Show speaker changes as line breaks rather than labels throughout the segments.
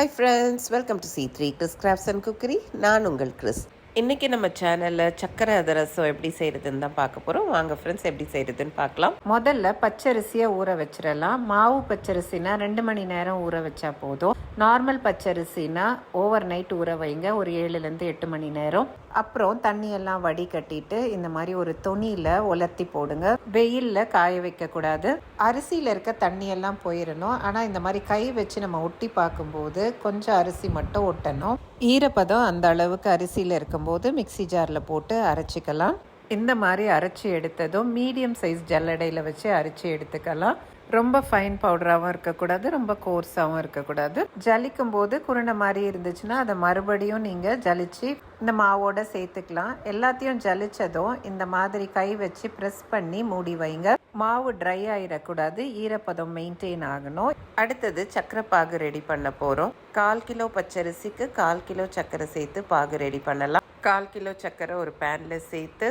Hi friends welcome to C three Chris crafts and cookery நான் உங்கள் Chris இன்றைக்கி நம்ம சேனலில் சக்கரை அதிரசம் எப்படி செய்கிறதுன்னு தான் பார்க்க போகிறோம் வாங்க ஃப்ரெண்ட்ஸ் எப்படி செய்கிறதுன்னு பார்க்கலாம்.
முதல்ல பச்சரிசியை ஊற வச்சிடலாம். மாவு பச்சரிசினா ரெண்டு மணி நேரம் ஊற வச்சா போதும். நார்மல் பச்சரிசினா ஓவர் நைட் ஊற வைங்க. ஒரு ஏழுலேருந்து எட்டு மணி நேரம். அப்புறம் தண்ணியெல்லாம் வடிகட்டிட்டு இந்த மாதிரி ஒரு துணியில் உலர்த்தி போடுங்க. வெயிலில் காய வைக்கக்கூடாது. அரிசியில் இருக்க தண்ணியெல்லாம் போயிடணும் ஆனால் இந்த மாதிரி கை வச்சு நம்ம ஒட்டி பார்க்கும்போது கொஞ்சம் அரிசி மட்டும் ஒட்டணும். ஈரப்பதம் அந்த அளவுக்கு அரிசியில் இருக்கும்போது மிக்ஸி ஜாரில் போட்டு அரைச்சிக்கலாம். இந்த மாதிரி அரைச்சி எடுத்ததும் மீடியம் சைஸ் ஜல்லடையில் வச்சு அரைச்சி எடுத்துக்கலாம். ரொம்ப ஃபைன் பவுடராகவும் இருக்கக்கூடாது ரொம்ப கோர்ஸாகவும் இருக்கக்கூடாது. ஜலிக்கும் போது குருணை மாதிரி இருந்துச்சுன்னா அதை மறுபடியும் நீங்கள் ஜலிச்சு இந்த மாவோட சேர்த்துக்கலாம். எல்லாத்தையும் ஜலிச்சதும் இந்த மாதிரி கை வச்சு ப்ரெஸ் பண்ணி மூடி வைங்க. மாவு ட்ரை ஆகிடக்கூடாது ஈரப்பதம் மெயின்டைன் ஆகணும்.
அடுத்தது சக்கரை பாகு ரெடி பண்ண போகிறோம் கால் கிலோ பச்சரிசிக்கு கால் கிலோ சக்கரை சேர்த்து பாகு ரெடி பண்ணலாம். கால் கிலோ சக்கரை ஒரு பேனில் சேர்த்து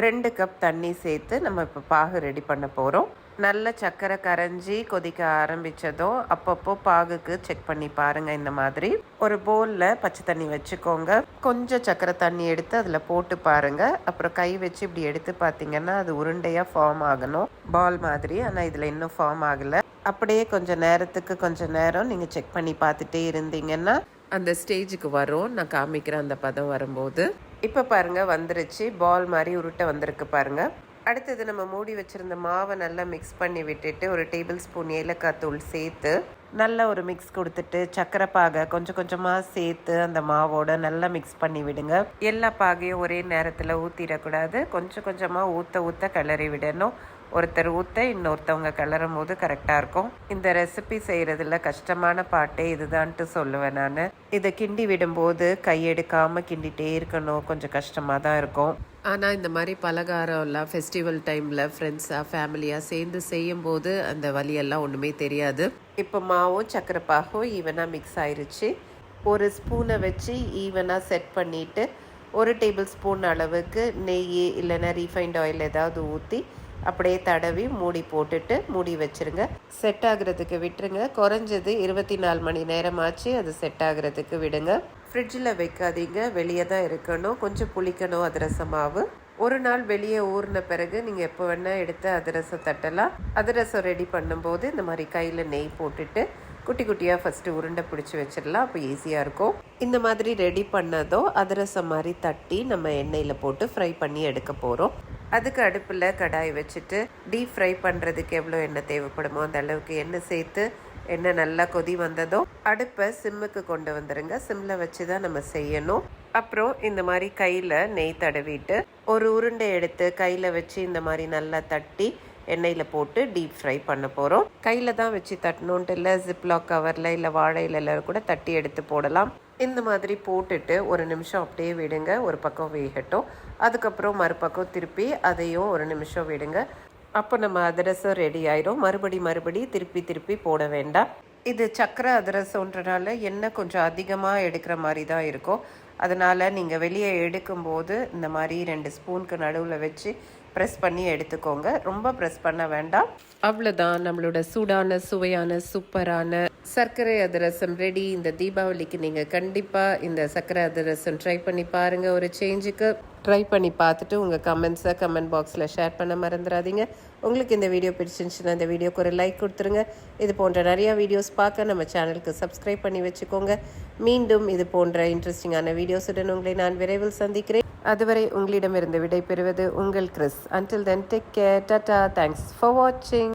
ரெண்டு கப் தண்ணி சேர்த்து நம்ம இப்போ பாகு ரெடி பண்ண போகிறோம் நல்ல சக்கரை கரைஞ்சி கொதிக்க ஆரம்பித்ததும் அப்பப்போ பாகுக்கு செக் பண்ணி பாருங்கள் இந்த மாதிரி. ஒரு பவுலில் பச்சை தண்ணி வச்சுக்கோங்க. கொஞ்சம் சக்கரை தண்ணி எடுத்து அதில் போட்டு பாருங்கள் அப்புறம் கை வச்சு இப்படி எடுத்து பார்த்தீங்கன்னா அது உருண்டையாக ஃபார்ம் ஆகணும். பால் மாதிரி ஆனால் இதில் இன்னும் ஃபார்ம் ஆகலை. அப்படியே கொஞ்சம் நேரத்துக்கு கொஞ்சம் நேரம் நீங்கள் செக் பண்ணி பார்த்துட்டே இருந்தீங்கன்னா அந்த ஸ்டேஜுக்கு வரும். நான் காமிக்கிறேன் அந்த பதம் வரும்போது. இப்போ பாருங்கள் வந்துருச்சு. பால் மாதிரி உருட்டை வந்திருக்கு பாருங்கள் அடுத்தது நம்ம மூடி வச்சுருந்த மாவை நல்லா மிக்ஸ் பண்ணி விட்டுட்டு ஒரு டேபிள் ஸ்பூன் ஏலக்காய் தூள் சேர்த்து நல்லா ஒரு மிக்ஸ் கொடுத்துட்டு சக்கரை பாகை கொஞ்சம் கொஞ்சமாக சேர்த்து அந்த மாவோட நல்லா மிக்ஸ் பண்ணி விடுங்க. எல்லா பாகையும் ஒரே நேரத்தில் ஊற்றிடக்கூடாது கொஞ்சம் கொஞ்சமாக ஊற்ற ஊற்ற கிளறி விடணும். ஒருத்தர் ஊற்ற இன்னொருத்தவங்க கிளறும் போது கரெக்டாக இருக்கும். இந்த ரெசிபி செய்கிறதுல கஷ்டமான பாட்டே இதுதான்ட்டு சொல்லுவேன் நான். இதை கிண்டி விடும்போது கையெடுக்காமல் கிண்டிகிட்டே இருக்கணும். கொஞ்சம் கஷ்டமாக தான் இருக்கும். ஆனால் இந்த மாதிரி பலகாரம்லாம் ஃபெஸ்டிவல் டைமில் ஃப்ரெண்ட்ஸாக ஃபேமிலியாக சேர்ந்து செய்யும்போது அந்த வலியெல்லாம் ஒன்றுமே தெரியாது. இப்போ மாவும் சக்கரை பாகும் ஈவனாக மிக்ஸ் ஆயிருச்சு. ஒரு ஸ்பூனை வச்சு ஈவனாக செட் பண்ணிவிட்டு ஒரு டேபிள் ஸ்பூன் அளவுக்கு நெய் இல்லைன்னா ரீஃபைண்ட் ஆயில் ஏதாவது ஊற்றி அப்படியே தடவி மூடி போட்டுட்டு மூடி வச்சுருங்க. செட் ஆகுறதுக்கு விட்டுருங்க. குறைஞ்சது இருபத்தி நாலு மணி நேரமாச்சு அது செட் ஆகுறதுக்கு விடுங்க. ஃப்ரிட்ஜில் வைக்காதீங்க. வெளியே தான் இருக்கணும். கொஞ்சம் புளிக்கணும் அதிரசமாவு ஒரு நாள் வெளியே ஊறின பிறகு நீங்கள் எப்போ வேணால் எடுத்து அதிரசம் தட்டலாம். அதிரசம் ரெடி பண்ணும்போது இந்த மாதிரி கையில் நெய் போட்டுட்டு குட்டி குட்டியாக ஃபஸ்ட்டு உருண்டை பிடிச்சி வச்சிடலாம். அப்போ ஈஸியாக இருக்கும். இந்த மாதிரி ரெடி பண்ணதோ அதிரசம் மாதிரி தட்டி நம்ம எண்ணெயில் போட்டு ஃப்ரை பண்ணி எடுக்க போகிறோம் அதுக்கு அடுப்பில் கடாய் வச்சுட்டு டீப் ஃப்ரை பண்ணுறதுக்கு எவ்வளோ எண்ணெய் தேவைப்படுமோ அந்த அளவுக்கு எண்ணெய் சேர்த்து எண்ணெய் நல்லா கொதி வந்ததோ அடுப்பை சிம்முக்கு கொண்டு வந்துடுங்க சிம்மில் வச்சு தான் நம்ம செய்யணும். அப்புறம் இந்த மாதிரி கையில் நெய் தடவிட்டு ஒரு உருண்டை எடுத்து கையில் வச்சு இந்த மாதிரி நல்லா தட்டி எண்ணெயில் போட்டு டீப் ஃப்ரை பண்ண போகிறோம் கையில் தான் வச்சு தட்டணுன்ட்டு இல்லை ஜிப்லாக் கவரில் இல்லை வாழை இலையில் கூட தட்டி எடுத்து போடலாம். இந்த மாதிரி போட்டுட்டு ஒரு நிமிஷம் அப்படியே விடுங்க. ஒரு பக்கம் வேகட்டும். அதுக்கப்புறம் மறுபக்கம் திருப்பி அதையும் ஒரு நிமிஷம் விடுங்க. அப்போ நம்ம அதிரசம் ரெடி ஆயிரும். மறுபடி மறுபடி திருப்பி திருப்பி போட வேண்டாம். இது சக்கரை அதிரசம்ன்றனால எண்ணெய் கொஞ்சம் அதிகமாக எடுக்கிற மாதிரி தான் இருக்கும். அதனால் நீங்கள் வெளியே எடுக்கும்போது இந்த மாதிரி ரெண்டு ஸ்பூனுக்கு நடுவில் வச்சு ப்ரெஸ் பண்ணி எடுத்துக்கோங்க. ரொம்ப ப்ரெஸ் பண்ண வேண்டாம். அவ்வளோதான் நம்மளோட சூடான சுவையான சூப்பரான சர்க்கரை அதிரசம் ரெடி இந்த தீபாவளிக்கு நீங்கள் கண்டிப்பாக இந்த சர்க்கரை அதிரசம் ட்ரை பண்ணி பாருங்கள் ஒரு சேஞ்சுக்கு ட்ரை பண்ணி பார்த்துட்டு உங்கள் கமெண்ட்ஸை கமெண்ட் பாக்ஸில் ஷேர் பண்ண மறந்துடாதீங்க. உங்களுக்கு இந்த வீடியோ பிடிச்சிருந்துச்சுன்னா இந்த வீடியோக்கு ஒரு லைக் கொடுத்துருங்க. இது போன்ற நிறையா வீடியோஸ் பார்க்க நம்ம சேனலுக்கு சப்ஸ்கிரைப் பண்ணி வச்சுக்கோங்க. மீண்டும் இது போன்ற இன்ட்ரெஸ்டிங்கான வீடியோஸுடன் உங்களை நான் விரைவில் சந்திக்கிறேன். அதுவரை உங்களிடமிருந்து விடை பெறுவது உங்கள் Chris. Until then take care tata thanks for வாட்சிங்